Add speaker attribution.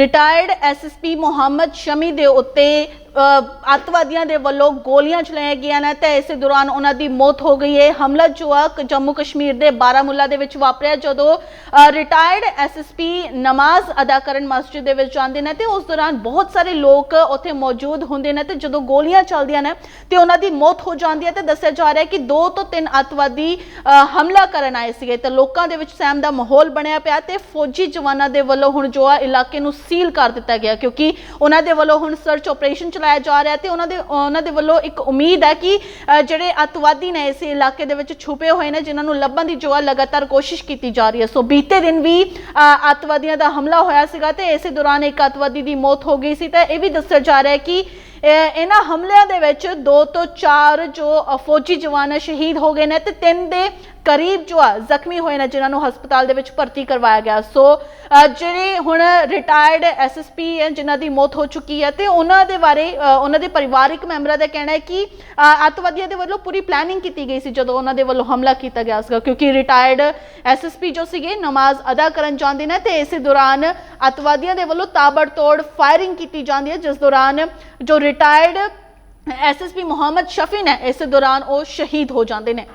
Speaker 1: Retired SSP Muhammad Shami ਦੇ ਉੱਤੇ ਅੱਤਵਾਦੀਆਂ ਦੇ ਵੱਲੋਂ ਗੋਲੀਆਂ ਚਲਾਈਆਂ ਗਈਆਂ ਨੇ ਤੇ ਇਸੇ ਦੌਰਾਨ ਉਹਨਾਂ ਦੀ ਮੌਤ ਹੋ ਗਈ ਹੈ। ਹਮਲਾ ਜੋ ਆ ਜੰਮੂ ਕਸ਼ਮੀਰ ਦੇ ਬਾਰਾਮੂਲਾ ਦੇ ਵਿੱਚ ਵਾਪਰਿਆ, ਜਦੋਂ ਰਿਟਾਇਰਡ ਐਸਐਸਪੀ ਨਮਾਜ਼ ਅਦਾ ਕਰਨ ਮਸਜਿਦ ਦੇ ਵਿੱਚ ਜਾਂਦੇ ਨੇ ਤੇ ਉਸ ਦੌਰਾਨ ਬਹੁਤ ਸਾਰੇ ਲੋਕ ਉੱਥੇ ਮੌਜੂਦ ਹੁੰਦੇ ਨੇ ਤੇ ਜਦੋਂ ਗੋਲੀਆਂ ਚੱਲਦੀਆਂ ਨੇ ਤੇ ਉਹਨਾਂ ਦੀ ਮੌਤ ਹੋ ਜਾਂਦੀ ਹੈ ਤੇ ਦੱਸਿਆ ਜਾ ਰਿਹਾ ਹੈ ਕਿ ਦੋ ਤੋਂ ਤਿੰਨ ਅੱਤਵਾਦੀ ਹਮਲਾ ਕਰਨ ਆਏ ਸੀਗੇ ਤੇ ਲੋਕਾਂ ਦੇ ਵਿੱਚ ਸਹਿਮ ਦਾ ਮਾਹੌਲ ਬਣਿਆ ਪਿਆ ਤੇ ਫੌਜੀ ਜਵਾਨਾਂ ਦੇ ਵੱਲੋਂ ਹੁਣ ਜੋ ਆ ਇਲਾਕੇ ਨੂੰ ਸੀਲ ਕਰ ਦਿੱਤਾ ਗਿਆ ਕਿਉਂਕਿ ਉਹਨਾਂ ਦੇ ਵੱਲੋਂ ਹੁਣ ਸਰਚ ਆਪਰੇਸ਼ਨ ਚਲਾਇਆ ਜਾ ਰਿਹਾ ਤੇ ਉਹਨਾਂ ਦੇ ਉਹਨਾਂ ਦੇ ਵੱਲੋਂ ਇੱਕ ਉਮੀਦ ਹੈ ਕਿ ਜਿਹੜੇ ਅੱਤਵਾਦੀ ਨੇ ਇਸ ਇਲਾਕੇ ਦੇ ਵਿੱਚ ਛੁਪੇ ਹੋਏ ਨੇ ਜਿਨ੍ਹਾਂ ਨੂੰ ਲੱਭਣ ਦੀ ਜੋ ਲਗਾਤਾਰ ਕੋਸ਼ਿਸ਼ ਕੀਤੀ ਜਾ ਰਹੀ ਹੈ। ਸੋ ਬੀਤੇ ਦਿਨ ਵੀ ਅ, ਅੱਤਵਾਦੀਆਂ ਦਾ ਹਮਲਾ ਹੋਇਆ ਸੀਗਾ ਤੇ ਇਸੇ ਦੌਰਾਨ ਇੱਕ ਅੱਤਵਾਦੀ ਦੀ ਮੌਤ ਹੋ ਗਈ ਸੀ ਤਾਂ ਇਹ ਵੀ ਦੱਸਿਆ ਜਾ ਰਿਹਾ ਹੈ ਕਿ ਇਹਨਾਂ ਹਮਲਿਆਂ ਦੇ ਵਿੱਚ ਦੋ ਤੋਂ ਚਾਰ ਜੋ ਫੌਜੀ ਜਵਾਨ ਸ਼ਹੀਦ ਹੋ ਗਏ ਨੇ ਤੇ ਤਿੰਨ ਦੇ ਕਰੀਬ ਜੋ ਆ, ਜ਼ਖਮੀ ਹੋਏ ਨੇ, ਜਿਨ੍ਹਾਂ ਨੂੰ ਹਸਪਤਾਲ ਦੇ ਵਿੱਚ ਭਰਤੀ ਕਰਵਾਇਆ ਗਿਆ। ਸੋ ਜਿਹੜੇ ਹੁਣ ਰਿਟਾਇਰਡ ਐਸਐਸਪੀ ਹੈ, ਜਿਨ੍ਹਾਂ ਦੀ ਮੌਤ ਹੋ ਚੁੱਕੀ ਹੈ, ਤੇ ਉਹਨਾਂ ਦੇ ਬਾਰੇ ਉਹਨਾਂ ਦੇ ਪਰਿਵਾਰਕ ਮੈਂਬਰਾਂ ਦਾ ਕਹਿਣਾ ਹੈ ਕਿ ਅੱਤਵਾਦੀਆਂ ਦੇ ਵੱਲੋਂ ਪੂਰੀ ਪਲੈਨਿੰਗ ਕੀਤੀ ਗਈ ਸੀ ਜਦੋਂ ਉਹਨਾਂ ਦੇ ਵੱਲੋਂ ਹਮਲਾ ਕੀਤਾ ਗਿਆ ਸੀਗਾ, ਕਿਉਂਕਿ ਰਿਟਾਇਰਡ ਐਸਐਸਪੀ ਜੋ ਸੀਗੇ, ਨਮਾਜ਼ ਅਦਾ ਕਰਨ ਜਾਂਦੇ ਨੇ, ਤੇ ਇਸੇ ਦੌਰਾਨ ਅੱਤਵਾਦੀਆਂ ਦੇ ਵੱਲੋਂ ਤਾਬੜਤੋੜ ਫਾਇਰਿੰਗ ਕੀਤੀ ਜਾਂਦੀ ਹੈ, ਜਿਸ ਦੌਰਾਨ ਜੋ ਰਿਟਾਇਰਡ ਐਸਐਸਪੀ ਮੁਹੰਮਦ ਸ਼ਫੀ ਨੇ, ਇਸ ਦੌਰਾਨ ਉਹ ਸ਼ਹੀਦ ਹੋ ਜਾਂਦੇ ਨੇ।